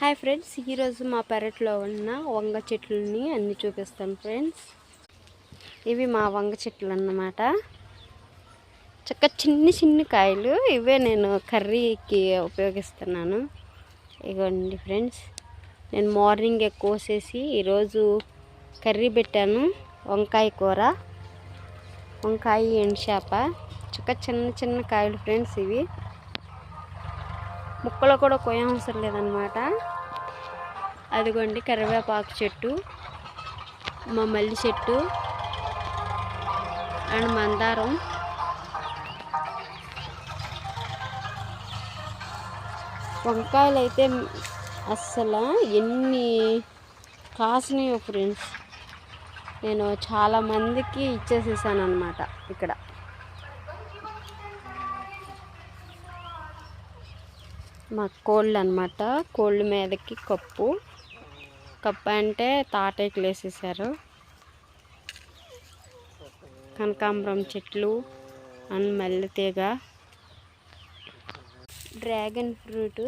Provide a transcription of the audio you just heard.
Hi friends ఈరోజు మా పెరట్లో ఉన్న వంగ చెట్లని అన్ని చూపిస్తాను ఫ్రెండ్స్. ఇవి మా వంగ చెట్లు అన్నమాట చక్క చిన్ని చిన్ని కాయలు ఇవే నేను కర్రీకి ఉపయోగిస్తున్నాను. ఇగోండి ఫ్రెండ్స్ నేను మార్నింగ్ కోసేసి ఈరోజు కర్రీ పెట్టాను. వంకాయ కూర వంకాయ ఎండుచేప చక్క చిన్న చిన్న కాయలు ఫ్రెండ్స్ ఇవి. ముక్కలు కూడా కోయవసరం లేదనమాట అదిగోండి కరివేపాకు చెట్టు మా మల్లి చెట్టు అండ్ మందారం. వంకాయలు అయితే అస్సలు ఎన్ని కాసినాయో ఫ్రెండ్స్. నేను చాలా మందికి ఇచ్చేసేసాను అనమాట ఇక్కడ. మా కోళ్ళు అనమాట కోళ్ళ మీదకి కప్పు. కప్పు అంటే తాటేకులు వేసేసారు. కనకాంబరం చెట్లు అండ్ మల్లెతీగ. Dragon fruit.